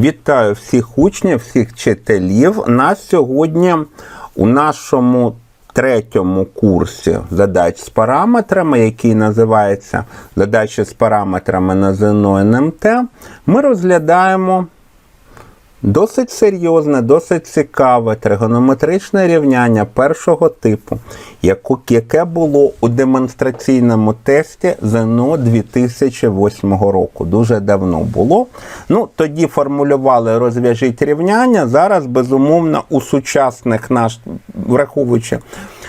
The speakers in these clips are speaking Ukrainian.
Вітаю всіх учнів, всіх вчителів. На сьогодні у нашому третьому курсі задач з параметрами, який називається Задачі з параметрами на ЗНО НМТ, ми розглядаємо Досить серйозне, досить цікаве тригонометричне рівняння першого типу, яке було у демонстраційному тесті ЗНО 2008 року. Дуже давно було. Ну, тоді формулювали розв'яжіть рівняння. Зараз, безумовно, у сучасних наш, враховуючи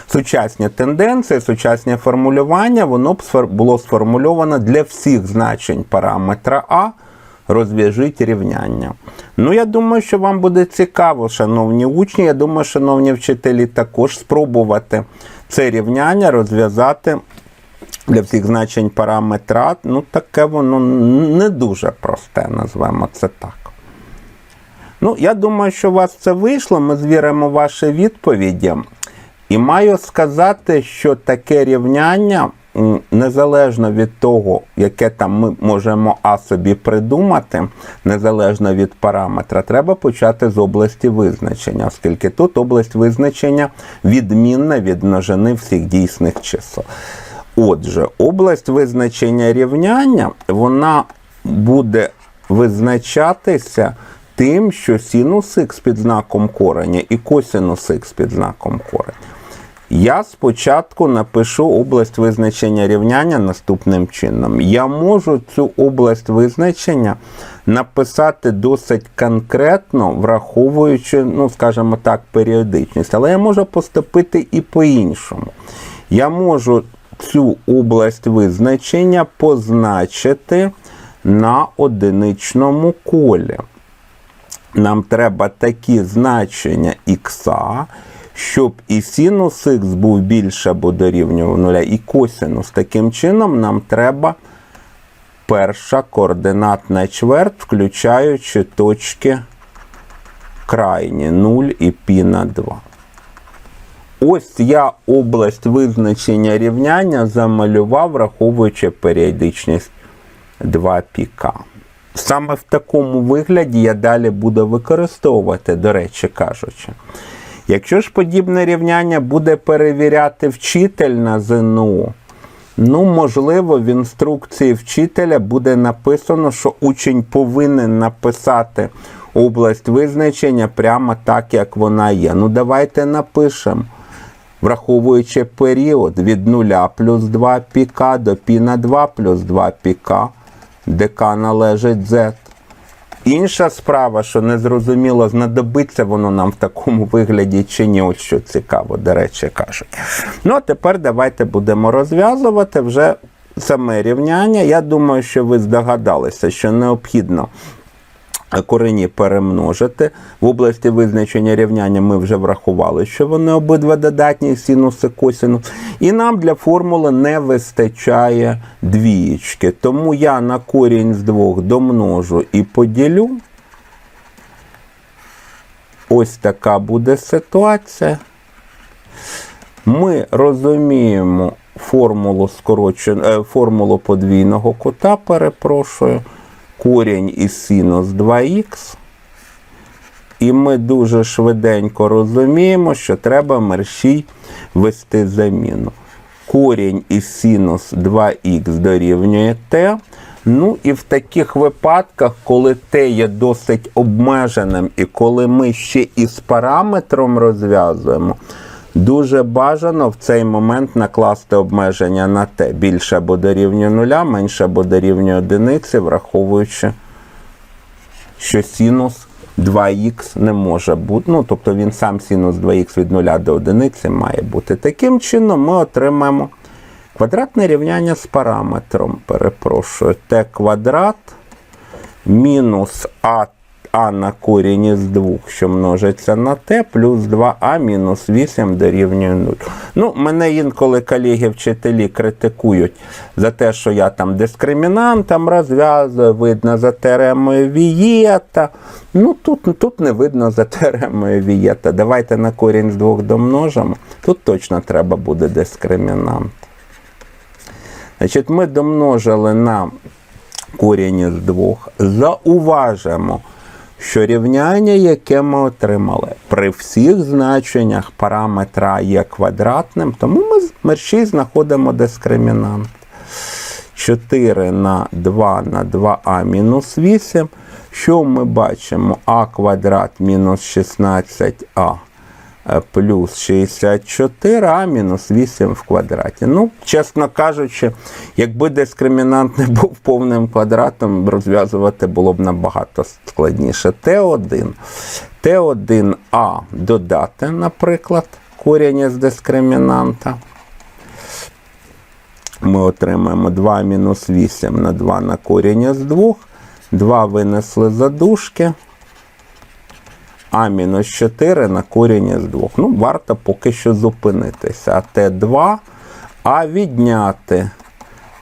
сучасні тенденції, сучасні формулювання, воно б було сформульовано для всіх значень параметра А розв'яжіть рівняння. Ну, я думаю, що вам буде цікаво, шановні учні. Я думаю, шановні вчителі, також спробувати це рівняння розв'язати для всіх значень параметра. Ну, таке воно не дуже просте, назвемо це так. Ну, я думаю, що у вас це вийшло. Ми звіримо ваші відповіді. І маю сказати, що таке рівняння, незалежно від того, яке там ми можемо А собі придумати, незалежно від параметра, треба почати з області визначення, оскільки тут область визначення відмінна від множини всіх дійсних чисел. Отже, область визначення рівняння вона буде визначатися тим, що синус х під знаком кореня і косинус х під знаком кореня. Я спочатку напишу область визначення рівняння наступним чином. Я можу цю область визначення написати досить конкретно, враховуючи, ну, скажімо так, періодичність, але я можу поступити і по-іншому. Я можу цю область визначення позначити на одиничному колі. Нам треба такі значення х, щоб і синус х був більше або дорівнював нуля, і косинус. Таким чином, нам треба перша координатна чверть, включаючи точки крайні 0 і π на 2. Ось я область визначення рівняння замалював, враховуючи періодичність 2 піка. Саме в такому вигляді я далі буду використовувати, до речі кажучи. Якщо ж подібне рівняння буде перевіряти вчитель на ЗНО, ну, можливо, в інструкції вчителя буде написано, що учень повинен написати область визначення прямо так, як вона є. Ну, давайте напишемо. Враховуючи період від 0 плюс 2 піка до π на 2 плюс 2 піка, де К належить Z. Інша справа, що не зрозуміло, знадобиться воно нам в такому вигляді чи ні, ось що цікаво, до речі, кажуть. Ну, а тепер давайте будемо розв'язувати вже саме рівняння. Я думаю, що ви здогадалися, що необхідно корені перемножити. В області визначення рівняння ми вже врахували, що вони обидва додатні синус і косинус. І нам для формули не вистачає двієчки. Тому я на корінь з двох домножу і поділю. Ось така буде ситуація. Ми розуміємо формулу скорочен... е, формулу подвійного кута, перепрошую корінь із синус 2х. І ми дуже швиденько розуміємо, що треба мерщій вести заміну. Корінь із синус 2х дорівнює t. Ну і в таких випадках, коли t є досить обмеженим, і коли ми ще із параметром розв'язуємо, Дуже бажано в цей момент накласти обмеження на те. Більше або дорівнює нуля, менше або дорівнює одиниці, враховуючи, що синус 2х не може бути. Ну, тобто він сам синус 2х від 0 до одиниці має бути. Таким чином ми отримаємо квадратне рівняння з параметром. Перепрошую, t квадрат мінус а а на корінь із 2, що множиться на t, плюс 2а мінус 8 дорівнює 0. Ну, мене інколи колеги-вчителі критикують за те, що я там дискримінантом розв'язую, видно за теоремою Вієта. Ну, тут, тут не видно за теоремою Вієта. Давайте на корінь з 2 домножимо. Тут точно треба буде дискримінант. Значить, ми домножили на корінь із 2. Зауважимо, що рівняння, яке ми отримали, при всіх значеннях параметра є квадратним, тому ми з мерщій знаходимо дискримінант. 4 на 2 на 2а мінус 8. Що ми бачимо? а квадрат мінус 16а е, плюс 64, а мінус 8 в квадраті. Ну, чесно кажучи, якби дискримінант не був повним квадратом, розв'язувати було б набагато складніше. Т1. Т1а додати, наприклад, корінь із дискримінанта ми отримаємо 2 мінус 8 на 2 на корінь із 2. 2 винесли за дужки. А мінус 4 на корінь із 2. Ну, варто поки що зупинитися. А Т2, а відняти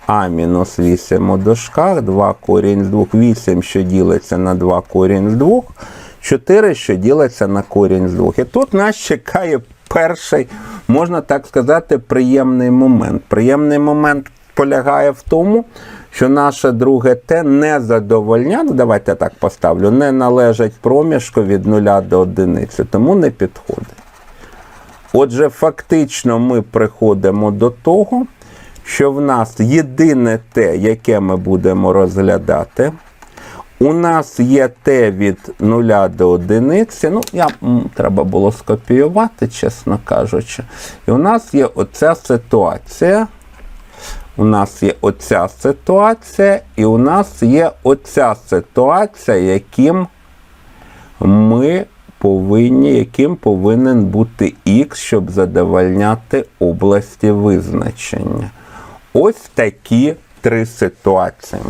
А мінус 8 у дужках, 2 корінь з 2, 8, що ділиться на 2 корінь з 2, 4, що ділиться на корінь з 2. І тут нас чекає перший, можна так сказати, приємний момент. Приємний момент полягає в тому, що наше друге Т не задовольняє, давайте так поставлю, не належить проміжку від 0 до 1, тому не підходить. Отже, фактично ми приходимо до того, що в нас єдине те, яке ми будемо розглядати. У нас є Т від 0 до 1. Ну, я, треба було скопіювати, чесно кажучи. І у нас є оця ситуація. У нас є оця ситуація, і у нас є оця ситуація, яким ми повинні, яким повинен бути Х, щоб задовольняти області визначення. Ось такі три ситуації.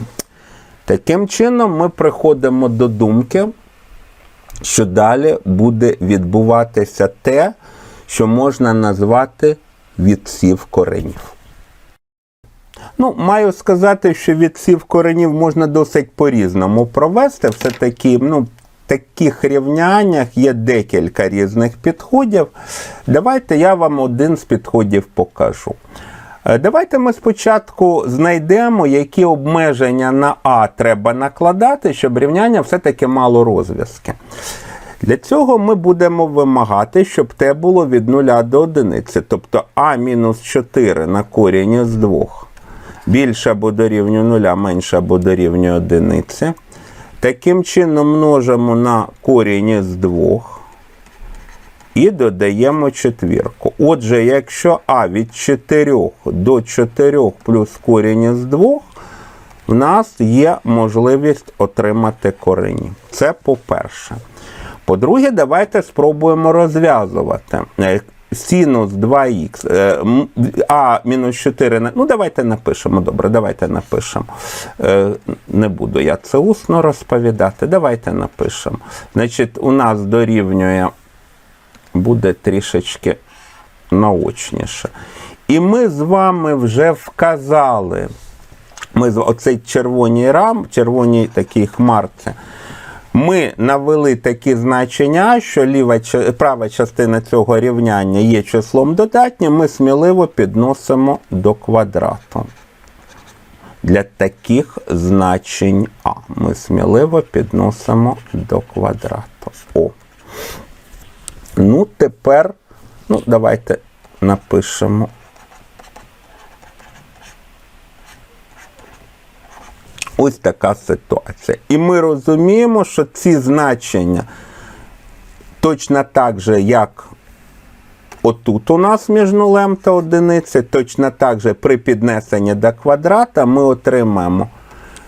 Таким чином, ми приходимо до думки, що далі буде відбуватися те, що можна назвати відсів коренів. Ну, маю сказати, що відсів коренів можна досить по-різному провести. Все-таки, ну, в таких рівняннях є декілька різних підходів. Давайте я вам один з підходів покажу. Е, Давайте ми спочатку знайдемо, які обмеження на А треба накладати, щоб рівняння все-таки мало розв'язки. Для цього ми будемо вимагати, щоб t було від 0 до 1. Тобто а мінус 4 на корінь із 2 більше або дорівнює 0, менше або дорівнює 1. Таким чином множимо на корінь із 2 і додаємо четвірку. Отже, якщо А від 4 до 4 плюс корінь із 2, в нас є можливість отримати корені. Це по-перше. По-друге, давайте спробуємо розв'язувати. Синус 2х, е, а мінус 4, ну давайте напишемо, добре, давайте напишемо. Е, Не буду я це усно розповідати, давайте напишемо. Значить, у нас дорівнює буде трішечки наочніше. І ми з вами вже вказали, ми з оцей червоній рам, червоній такій хмарці, ми навели такі значення, що ліва, права частина цього рівняння є числом додатнім, ми сміливо підносимо до квадрату. Для таких значень А ми сміливо підносимо до квадрату. О. Ну, тепер, ну, давайте напишемо. Ось така ситуація. І ми розуміємо, що ці значення точно так же, як отут у нас між нулем та одиницею, точно так же при піднесенні до квадрата ми отримаємо,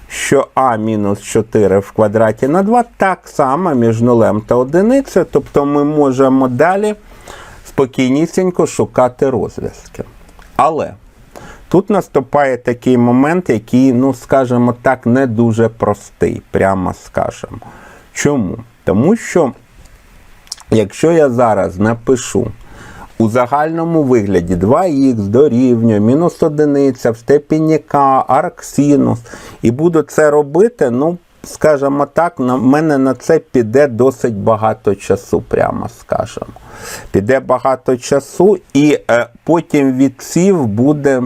що а мінус 4 в квадраті на 2 так само між нулем та одиницею. Тобто ми можемо далі спокійнісінько шукати розв'язки. Але тут наступає такий момент, який, ну, скажімо так, не дуже простий, прямо скажемо. Чому? Тому що, якщо я зараз напишу у загальному вигляді 2х дорівнює мінус одиниця в степені k, арксинус, і буду це робити, ну, скажімо так, на мене на це піде досить багато часу, прямо скажемо. Піде багато часу, і е, потім відсів буде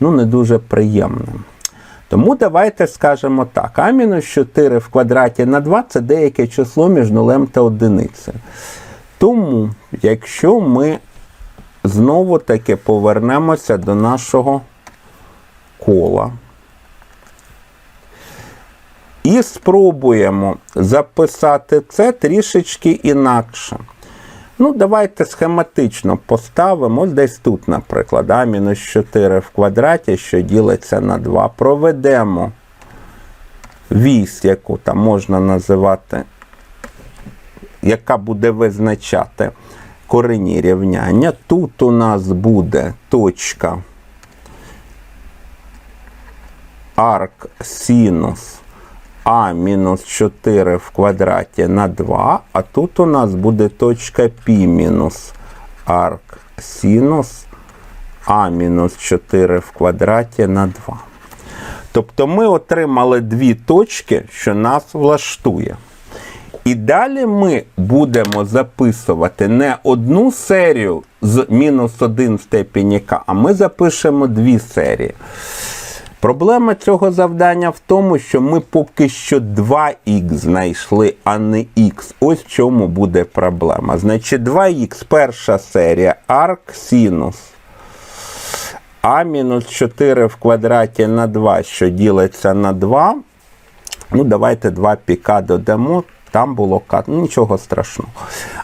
ну, не дуже приємним. Тому давайте скажемо так: а мінус 4 в квадраті на 2 це деяке число між нулем та одиницею. Тому, якщо ми знову таки повернемося до нашого кола і спробуємо записати це трішечки інакше. Ну, давайте схематично поставимо. Ось десь тут, наприклад, а мінус 4 в квадраті, що ділиться на 2. Проведемо вісь, яку там можна називати, яка буде визначати корені рівняння. Тут у нас буде точка арк синус а мінус 4 в квадраті на 2, а тут у нас буде точка π мінус арк синус а мінус 4 в квадраті на 2. Тобто ми отримали дві точки, що нас влаштує. І далі ми будемо записувати не одну серію з мінус 1 в степені k, а ми запишемо дві серії. Проблема цього завдання в тому, що ми поки що 2х знайшли, а не х. Ось в чому буде проблема. Значить, 2х перша серія арк синус. А мінус 4 в квадраті на 2, що ділиться на 2. Ну, давайте 2 піка додамо. Там було к. Ну, нічого страшного.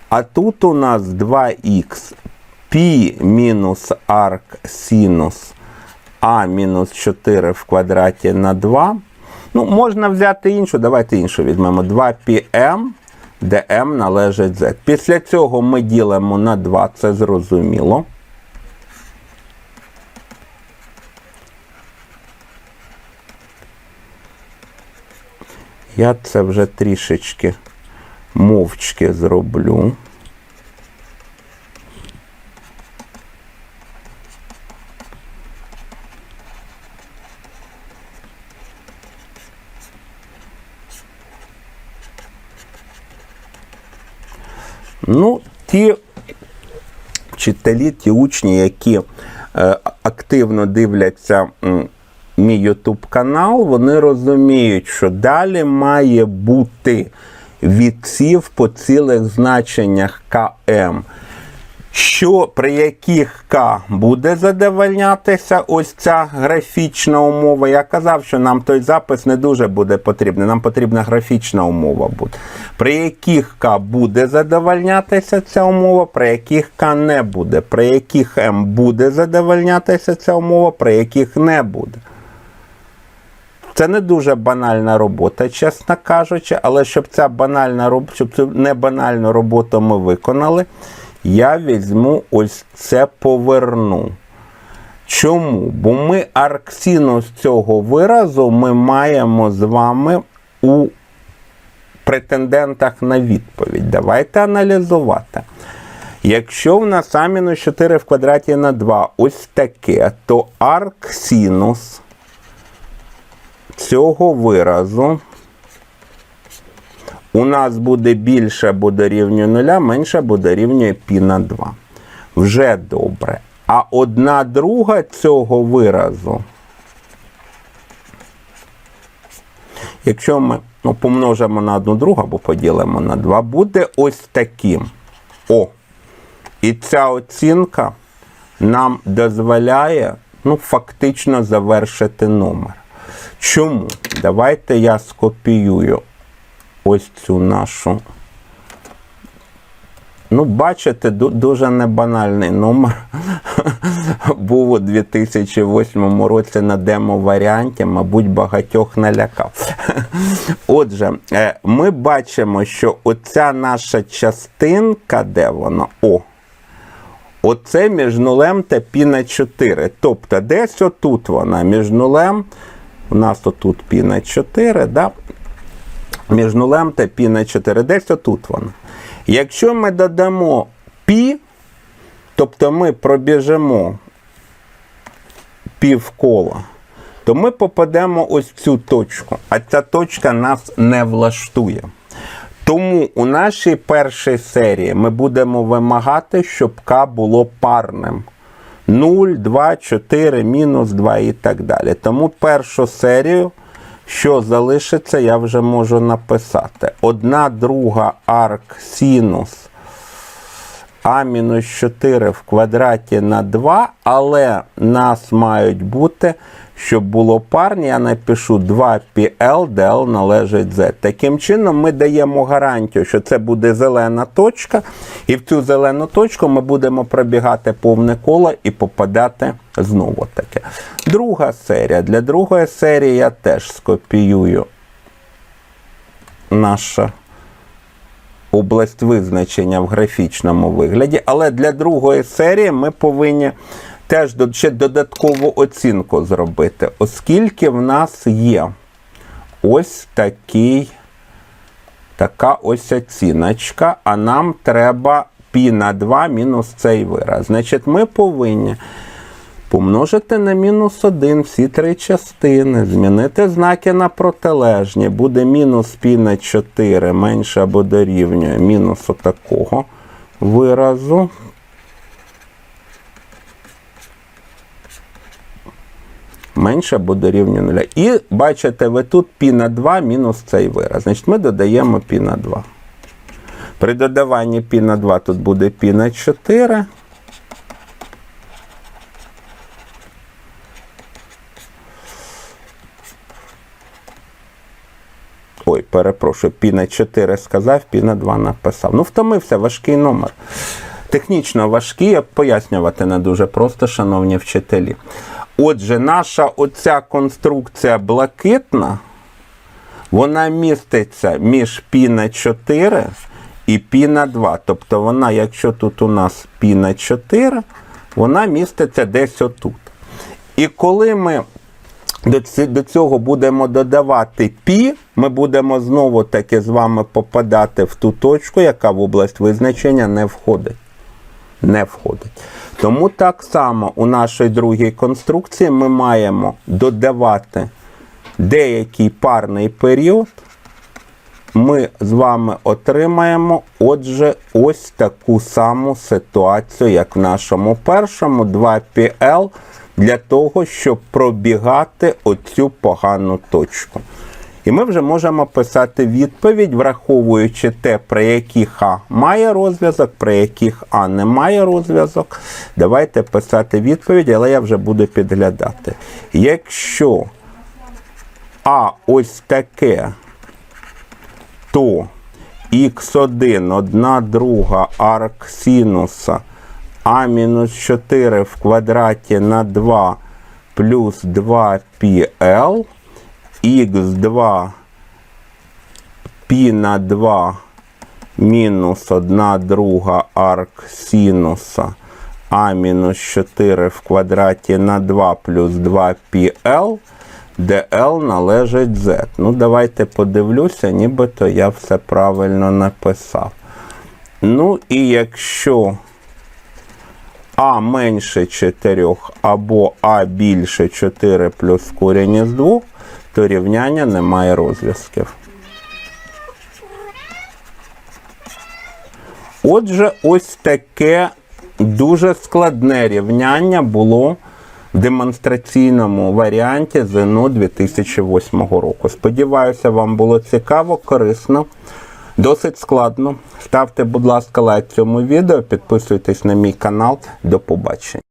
А тут у нас 2х π мінус арк синус а мінус 4 в квадраті на 2. Ну, можна взяти іншу, давайте іншу візьмемо 2πm, де m належить z. Після цього ми ділимо на 2, це зрозуміло. Я це вже трішечки мовчки зроблю. Ну, ті вчителі, ті учні, які е, активно дивляться мій YouTube канал, вони розуміють, що далі має бути відсів по цілих значеннях КМ. Що при яких К буде задовольнятися ось ця графічна умова. Я казав, що нам той запис не дуже буде потрібний. Нам потрібна графічна умова буде. При яких К буде задовольнятися ця умова, при яких К не буде, при яких М буде задовольнятися ця умова, при яких не буде. Це не дуже банальна робота, чесно кажучи, але щоб ця банальна щоб цю не банальну роботу ми виконали, я візьму ось це поверну. Чому? Бо ми арксинус цього виразу ми маємо з вами у претендентах на відповідь. Давайте аналізувати. Якщо в нас а мінус 4 в квадраті на 2 ось таке, то арксинус цього виразу у нас буде більше або дорівнює 0, менше або дорівнює π на 2. Вже добре. А одна друга цього виразу, якщо ми ну, помножимо на одну другу або поділимо на 2, буде ось таким. О. І ця оцінка нам дозволяє ну, фактично завершити номер. Чому? Давайте я скопіюю ось цю нашу. Ну, бачите, дуже небанальний номер. Був у 2008 році на демо-варіанті, мабуть, багатьох налякав. Отже, е, ми бачимо, що оця наша частинка, де вона? О, оце між нулем та пі на 4. Тобто, десь отут вона між нулем. У нас тут пі на 4, да? Між нулем та пі на 4. Десь отут вона. Якщо ми додамо пі, тобто ми пробіжимо півкола, то ми попадемо ось в цю точку. А ця точка нас не влаштує. Тому у нашій першій серії ми будемо вимагати, щоб К було парним. 0, 2, 4, мінус 2 і так далі. Тому першу серію, що залишиться, я вже можу написати. Одна друга арк синус а мінус 4 в квадраті на 2, але нас мають бути, щоб було парні, я напишу 2πl, де належить z. Таким чином, ми даємо гарантію, що це буде зелена точка, і в цю зелену точку ми будемо пробігати повне коло і попадати знову таки. Друга серія. Для другої серії я теж скопіюю наша область визначення в графічному вигляді. Але для другої серії ми повинні теж ще додаткову оцінку зробити, оскільки в нас є ось такий, така ось оціночка, а нам треба π на 2 мінус цей вираз. Значить, ми повинні помножити на мінус 1 всі три частини, змінити знаки на протилежні. Буде мінус π на 4 менше або дорівнює мінусу такого виразу. Менше або дорівнює 0. І бачите, ви тут π на 2 мінус цей вираз. Значить, ми додаємо π на 2. При додаванні π на 2 тут буде π на 4. Ой, перепрошую, пі на 4 сказав, пі на 2 написав. Ну, втомився, важкий номер. Технічно важкий, а пояснювати не дуже просто, шановні вчителі. Отже, наша оця конструкція блакитна, вона міститься між пі на 4 і пі на 2. Тобто вона, якщо тут у нас пі на 4, вона міститься десь отут. І коли ми до цього будемо додавати пі, ми будемо знову таки з вами попадати в ту точку, яка в область визначення не входить. Не входить. Тому так само у нашій другій конструкції ми маємо додавати деякий парний період. Ми з вами отримаємо, отже, ось таку саму ситуацію, як в нашому першому 2πl, для того, щоб пробігати оцю погану точку. І ми вже можемо писати відповідь, враховуючи те, при яких А має розв'язок, при яких А не має розв'язок. Давайте писати відповідь, але я вже буду підглядати. Якщо А ось таке, то х1, одна друга арк синуса а мінус 4 в квадраті на 2 плюс 2πl, х2 π на 2 мінус 1 друга арк синуса а мінус 4 в квадраті на 2 плюс 2πl, де L належить z. Ну, давайте подивлюся, нібито я все правильно написав. Ну, і якщо а менше 4 або А більше 4 плюс корінь із 2, то рівняння не має розв'язків. Отже, ось таке дуже складне рівняння було в демонстраційному варіанті ЗНО 2008 року. Сподіваюся, вам було цікаво, корисно. Досить складно. Ставте, будь ласка, лайк цьому відео, підписуйтесь на мій канал. До побачення.